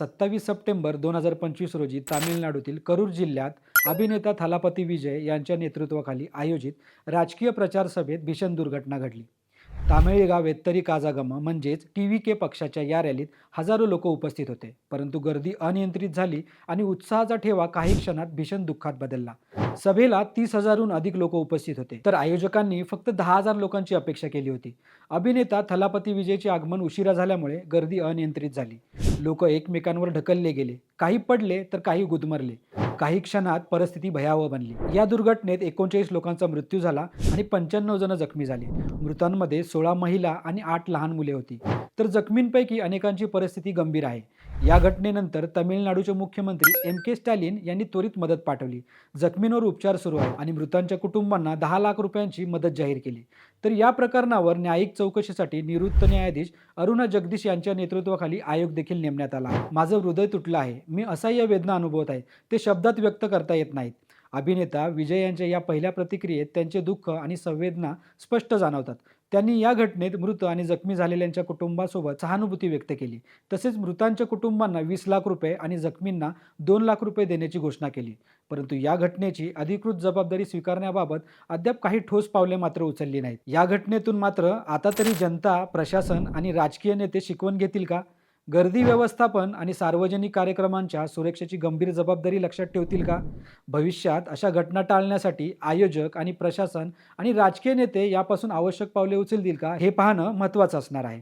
सत्तावीस सप्टेंबर दोन हजार पंचवीस रोजी तामिळनाडूतील करूर जिल्ह्यात अभिनेता थलापती विजय यांच्या नेतृत्वाखाली आयोजित राजकीय प्रचार सभेत भीषण दुर्घटना घडली. तामिळगाव वेत्तरी काजागम म्हणजेच टी व्ही के पक्षाच्या या रॅलीत हजारो लोक उपस्थित होते परंतु गर्दी अनियंत्रित झाली आणि उत्साहाचा ठेवा काही क्षणात भीषण दुःखात बदलला. सभेला तीस हजारहून अधिक लोक उपस्थित होते. तर आयोजकांनी फक्त दहा हजार लोकांची अपेक्षा केली होती. अभिनेता थलापती विजयचे आगमन उशिरा झाल्यामुळे गर्दी अनियंत्रित झाली. लोक एकमेकांवर ढकलले गेले. काही पडले तर काही गुदमरले. काही क्षणात परिस्थिती भयावह बनली. या दुर्घटनेत एकोणचाळीस लोकांचा मृत्यू झाला आणि पंच्याण्णव जण जखमी झाले. मृतांमध्ये सोळा महिला आणि आठ लहान मुले होती. तर जखमींपैकी अनेकांची परिस्थिती गंभीर आहे. या घटनेनंतर तमिळनाडूचे मुख्यमंत्री एम के स्टॅलिन यांनी त्वरित मदत पाठवली. जखमींवर उपचार सुरू आहेत आणि मृतांच्या कुटुंबांना दहा लाख रुपयांची मदत जाहीर केली. तर या प्रकरणावर न्यायिक चौकशीसाठी निवृत्त न्यायाधीश अरुणा जगदीश यांच्या नेतृत्वाखाली आयोग देखील नेमण्यात आला. माझं हृदय तुटलं आहे. मी असह्य वेदना अनुभवत आहे. ते शब्दात व्यक्त करता येत नाहीत. अभिनेता विजय यांच्या या पहिल्या प्रतिक्रियेत त्यांचे दुःख आणि संवेदना स्पष्ट जाणवतात. त्यांनी या घटनेत मृत आणि जखमी झालेल्यांच्या कुटुंबासोबत सहानुभूती व्यक्त केली. तसेच मृतांच्या कुटुंबांना वीस लाख रुपये आणि जखमींना दोन लाख रुपये देण्याची घोषणा केली. परंतु या घटनेची अधिकृत जबाबदारी स्वीकारण्याबाबत अद्याप काही ठोस पावले मात्र उचलली नाहीत. या घटनेतून मात्र आता तरी जनता प्रशासन आणि राजकीय नेते शिकवण घेतील का? गर्दी व्यवस्थापन आणि सार्वजनिक कार्यक्रमांच्या सुरक्षेची गंभीर जबाबदारी लक्षात ठेवतील का? भविष्यात अशा घटना टाळण्यासाठी आयोजक आणि प्रशासन आणि राजकीय नेते यापासून आवश्यक पावले उचलतील का? हे पाहणं महत्त्वाचं असणार आहे.